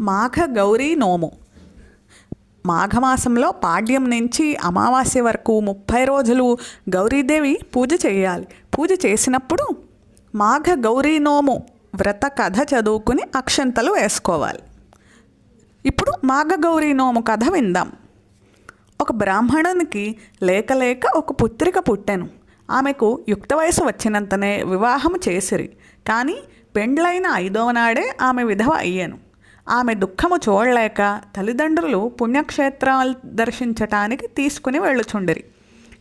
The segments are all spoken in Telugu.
మాఘ గౌరీ నోము మాఘమాసంలో పాడ్యం నుంచి అమావాస్య వరకు ముప్పై రోజులు గౌరీదేవి పూజ చేయాలి. పూజ చేసినప్పుడు మాఘ గౌరీ నోము వ్రత కథ చదువుకుని అక్షంతలు వేసుకోవాలి. ఇప్పుడు మాఘ గౌరీ నోము కథ విందాం. ఒక బ్రాహ్మణునికి లేక లేక ఒక పుత్రిక పుట్టెను. ఆమెకు యుక్త వయసు వచ్చినంతనే వివాహం చేసిరి. కానీ పెండ్లైన ఐదవ నాడే ఆమె విధవ అయ్యాను. ఆమె దుఃఖము చూడలేక తల్లిదండ్రులు పుణ్యక్షేత్రాలు దర్శించటానికి తీసుకుని వెళ్ళుచుండిరి.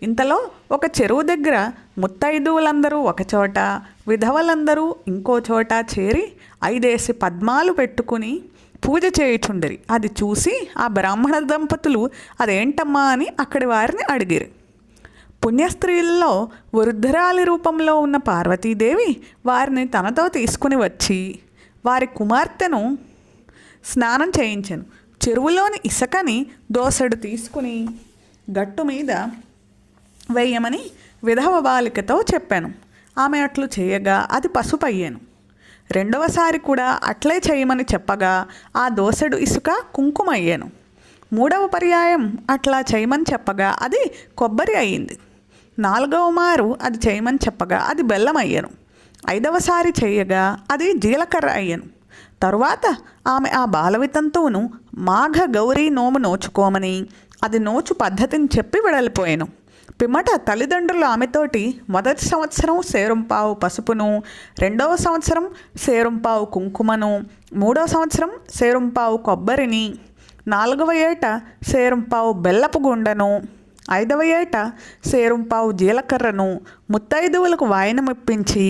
ఇంతలో ఒక చెరువు దగ్గర ముత్తైదువులందరూ ఒకచోట విధవలందరూ ఇంకో చోట చేరి ఐదేసి పద్మాలు పెట్టుకుని పూజ చేయుచుండిరి. అది చూసి ఆ బ్రాహ్మణ దంపతులు అదేంటమ్మా అని అక్కడి వారిని అడిగిరి. పుణ్యస్త్రీల్లో వృద్ధరాలి రూపంలో ఉన్న పార్వతీదేవి వారిని తనతో తీసుకుని వచ్చి వారి కుమార్తెను స్నానం చేయించాను. చెరువులోని ఇసుకని దోసెడు తీసుకుని గట్టు మీద వేయమని విధవ బాలికతో చెప్పాను. ఆమె అట్లు చేయగా అది పసుపు అయ్యాను రెండవసారి కూడా అట్లే చేయమని చెప్పగా ఆ దోసెడు ఇసుక కుంకుమ అయ్యాను మూడవ పర్యాయం అట్లా చేయమని చెప్పగా అది కొబ్బరి అయ్యింది. నాలుగవ మారు అది చేయమని చెప్పగా అది బెల్లం అయ్యాను ఐదవసారి చేయగా అది జీలకర్ర అయ్యాను. తరువాత ఆమె ఆ బాలవితంతువును మాఘ గౌరీ నోము నోచుకోమని అది నోచు పద్ధతిని చెప్పి వెడలిపోయాను. పిమ్మట తల్లిదండ్రులు ఆమెతోటి మొదటి సంవత్సరం సేరుంపావు పసుపును రెండవ సంవత్సరం సేరుంపావు కుంకుమను మూడవ సంవత్సరం సేరుంపావు కొబ్బరిని నాలుగవ ఏట సేరుంపావు బెల్లపు గుండను ఐదవ ఏట సేరుంపావు జీలకర్రను ముత్తైదువులకు వాయనమిప్పించి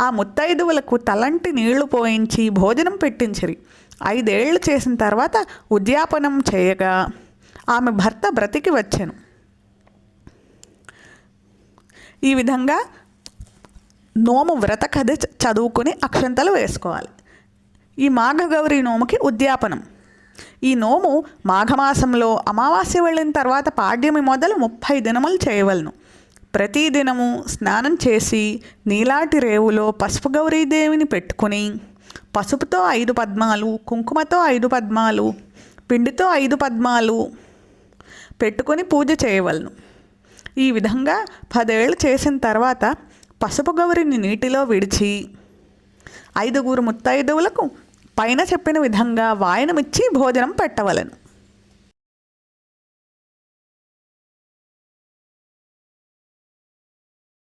ఆ ముత్తైదువులకు తలంటి నీళ్ళు పోయించి భోజనం పెట్టించిరి. ఐదేళ్ళు చేసిన తర్వాత ఉద్యాపనం చేయగా ఆమె భర్త బ్రతికి వచ్చాను. ఈ విధంగా నోము వ్రత కథ చదువుకుని అక్షంతలు వేసుకోవాలి. ఈ మాఘగౌరి నోముకి ఉద్యాపనం. ఈ నోము మాఘమాసంలో అమావాస్య వెళ్ళిన తర్వాత పాడ్యమి మొదలు ముప్పై దినములు చేయవలను. ప్రతిదినము స్నానం చేసి నీలాటి రేవులో పసుపు గౌరీదేవిని పెట్టుకుని పసుపుతో ఐదు పద్మాలు కుంకుమతో ఐదు పద్మాలు పిండితో ఐదు పద్మాలు పెట్టుకొని పూజ చేయవలను. ఈ విధంగా పదేళ్ళు చేసిన తర్వాత పసుపు గౌరిని నీటిలో విడిచి ఐదుగురు ముత్తైదువులకు పైన చెప్పిన విధంగా వాయనమిచ్చి భోజనం పెట్టవలను.